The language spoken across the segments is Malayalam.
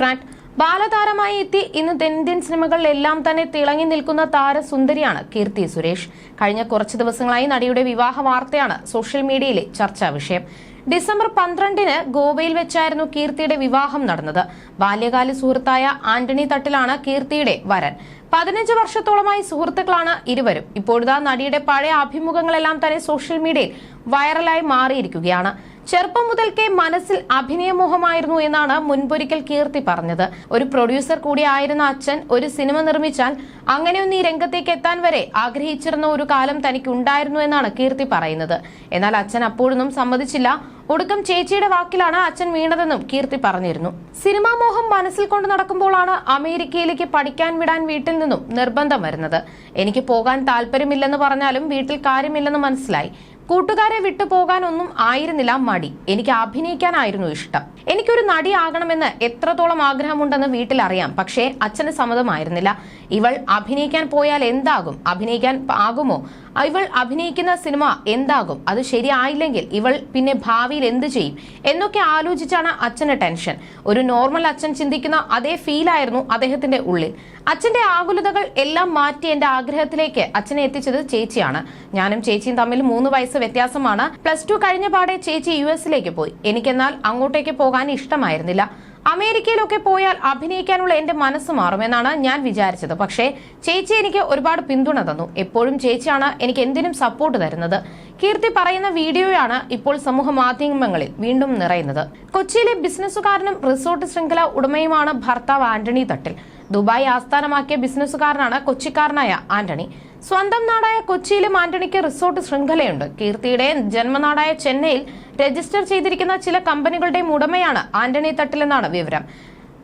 ബ്രാൻഡ്. ബാലതാരമായി എത്തി ഇന്ന് തെന്നിന്ത്യൻ സിനിമകളിലെല്ലാം തന്നെ തിളങ്ങി നിൽക്കുന്ന താരസുന്ദരിയാണ് കീർത്തി സുരേഷ്. കഴിഞ്ഞ കുറച്ച് ദിവസങ്ങളായി നടിയുടെ വിവാഹ വാർത്തയാണ് സോഷ്യൽ മീഡിയയിലെ ചർച്ചാ വിഷയം. ഡിസംബർ പന്ത്രണ്ടിന് ഗോവയിൽ വെച്ചായിരുന്നു കീർത്തിയുടെ വിവാഹം നടന്നത്. ബാല്യകാല സുഹൃത്തായ ആന്റണി തട്ടിലാണ് കീർത്തിയുടെ വരൻ. പതിനഞ്ച് വർഷത്തോളമായി സുഹൃത്തുക്കളാണ് ഇരുവരും. ഇപ്പോഴിതാ നടിയുടെ പഴയ അഭിമുഖങ്ങളെല്ലാം തന്നെ സോഷ്യൽ മീഡിയയിൽ വൈറലായി മാറിയിരിക്കുകയാണ്. ചെറുപ്പം മുതൽക്കേ മനസ്സിൽ അഭിനയമോഹമായിരുന്നു എന്നാണ് മുൻപൊരിക്കൽ കീർത്തി പറഞ്ഞത്. ഒരു പ്രൊഡ്യൂസർ കൂടിയായിരുന്ന അച്ഛൻ ഒരു സിനിമ നിർമ്മിച്ചാൽ അങ്ങനെയൊന്ന് ഈ രംഗത്തേക്ക് എത്താൻ വരെ ആഗ്രഹിച്ചിരുന്ന ഒരു കാലം തനിക്ക് ഉണ്ടായിരുന്നു എന്നാണ് കീർത്തി പറയുന്നത്. എന്നാൽ അച്ഛൻ അപ്പോഴൊന്നും സമ്മതിച്ചില്ല. ഒടുക്കം ചേച്ചിയുടെ വാക്കിലാണ് അച്ഛൻ വീണതെന്നും കീർത്തി പറഞ്ഞിരുന്നു. സിനിമാ മോഹം മനസ്സിൽ കൊണ്ട് നടക്കുമ്പോഴാണ് അമേരിക്കയിലേക്ക് പഠിക്കാൻ വിടാൻ വീട്ടിൽ നിന്നും നിർബന്ധം വരുന്നത്. എനിക്ക് പോകാൻ താല്പര്യമില്ലെന്ന് പറഞ്ഞാലും വീട്ടിൽ കാര്യമില്ലെന്ന് മനസ്സിലായി. കൂട്ടുകാരെ വിട്ടു പോകാനൊന്നും ആയിരുന്നില്ല മടി. എനിക്ക് അഭിനയിക്കാനായിരുന്നു ഇഷ്ടം. എനിക്കൊരു നടിയാകണമെന്ന് എത്രത്തോളം ആഗ്രഹമുണ്ടെന്ന് വീട്ടിലറിയാം. പക്ഷേ അച്ഛന് സമ്മതമായിരുന്നില്ല. ഇവൾ അഭിനയിക്കാൻ പോയാൽ എന്താകും? അഭിനയിക്കാൻ ആകുമോ? ഇവൾ അഭിനയിക്കുന്ന സിനിമ എന്താകും? അത് ശരിയായില്ലെങ്കിൽ ഇവൾ പിന്നെ ഭാവിയിൽ എന്ത് ചെയ്യും? എന്നൊക്കെ ആലോചിച്ചാണ് അച്ഛന് ടെൻഷൻ. ഒരു നോർമൽ അച്ഛൻ ചിന്തിക്കുന്ന അതേ ഫീലായിരുന്നു അദ്ദേഹത്തിന്റെ ഉള്ളിൽ. അച്ഛന്റെ ആകുലതകൾ എല്ലാം മാറ്റി എന്റെ ആഗ്രഹത്തിലേക്ക് അച്ഛനെ എത്തിച്ചത് ചേച്ചിയാണ്. ഞാനും ചേച്ചിയും തമ്മിൽ മൂന്ന് വയസ്സ് വ്യത്യാസമാണ്. പ്ലസ് ടു കഴിഞ്ഞ പാടെ ചേച്ചി യു എസിലേക്ക് പോയി. എനിക്കെന്നാൽ അങ്ങോട്ടേക്ക് പോകാൻ ഇഷ്ടമായിരുന്നില്ല. അമേരിക്കയിലൊക്കെ പോയാൽ അഭിനയിക്കാനുള്ള എന്റെ മനസ്സ് മാറുമെന്നാണ് ഞാൻ വിചാരിച്ചത്. പക്ഷേ ചേച്ചി എനിക്ക് ഒരുപാട് പിന്തുണ തന്നു. എപ്പോഴും ചേച്ചിയാണ് എനിക്ക് എന്തിനും സപ്പോർട്ട് തരുന്നത്. കീർത്തി പറയുന്ന വീഡിയോയാണ് ഇപ്പോൾ സമൂഹ മാധ്യമങ്ങളിൽ വീണ്ടും നിറയുന്നത്. കൊച്ചിയിലെ ബിസിനസ്സുകാരനും റിസോർട്ട് ശൃംഖല ഉടമയുമാണ് ഭർത്താവ് ആന്റണി തട്ടിൽ. ദുബായ് ആസ്ഥാനമാക്കിയ ബിസിനസ്സുകാരനാണ് കൊച്ചിക്കാരനായ ആന്റണി. സ്വന്തം നാടായ കൊച്ചിയിലും ആന്റണിക്ക് റിസോർട്ട് ശൃംഖലയുണ്ട്. കീർത്തിയുടെ ജന്മനാടായ ചെന്നൈയിൽ രജിസ്റ്റർ ചെയ്തിരിക്കുന്ന ചില കമ്പനികളുടെയും ഉടമയാണ് ആന്റണി തട്ടിലെന്നാണ് വിവരം.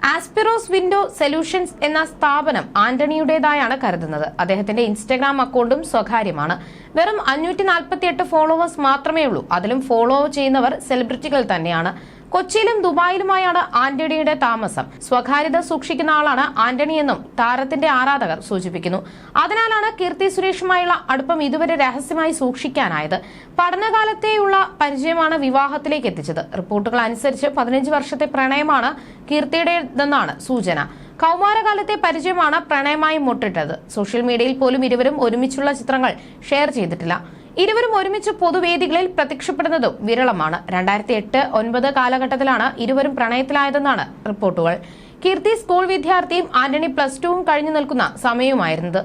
ആസ്പിറോസ് വിൻഡോ സൊല്യൂഷൻസ് എന്ന സ്ഥാപനം ആന്റണിയുടേതായാണ് കരുതുന്നത്. അദ്ദേഹത്തിന്റെ ഇൻസ്റ്റഗ്രാം അക്കൗണ്ടും സ്വകാര്യമാണ്. വെറും അഞ്ഞൂറ്റി നാൽപ്പത്തി എട്ട് ഫോളോവേഴ്സ് മാത്രമേ ഉള്ളൂ അതിലും ഫോളോ ചെയ്യുന്നവർ സെലിബ്രിറ്റികൾ തന്നെയാണ്. കൊച്ചിയിലും ദുബായിലുമായാണ് ആന്റണിയുടെ താമസം. സ്വകാര്യത സൂക്ഷിക്കുന്ന ആളാണ് ആന്റണി എന്നും താരത്തിന്റെ ആരാധകർ സൂചിപ്പിക്കുന്നു. അതിനാലാണ് കീർത്തി സുരേഷുമായുള്ള അടുപ്പം ഇതുവരെ രഹസ്യമായി സൂക്ഷിക്കാനായത്. പഠനകാലത്തെയുള്ള പരിചയമാണ് വിവാഹത്തിലേക്ക് എത്തിച്ചത്. റിപ്പോർട്ടുകൾ അനുസരിച്ച് പതിനഞ്ച് വർഷത്തെ പ്രണയമാണ് കീർത്തിയുടേതെന്നാണ് സൂചന. കൗമാരകാലത്തെ പരിചയമാണ് പ്രണയമായി മുട്ടിട്ടത്. സോഷ്യൽ മീഡിയയിൽ പോലും ഇരുവരും ഒരുമിച്ചുള്ള ചിത്രങ്ങൾ ഷെയർ ചെയ്തിട്ടില്ല. ഇരുവരും ഒരുമിച്ച് പൊതുവേദികളിൽ പ്രത്യക്ഷപ്പെടുന്നതും വിരളമാണ്. രണ്ടായിരത്തി എട്ട് ഒൻപത് കാലഘട്ടത്തിലാണ് ഇരുവരും പ്രണയത്തിലായതെന്നാണ് റിപ്പോർട്ടുകൾ. കീർത്തി സ്കൂൾ വിദ്യാർത്ഥിയും ആന്റണി പ്ലസ് ടുവും കഴിഞ്ഞു നിൽക്കുന്ന സമയവുമായിരുന്നത്.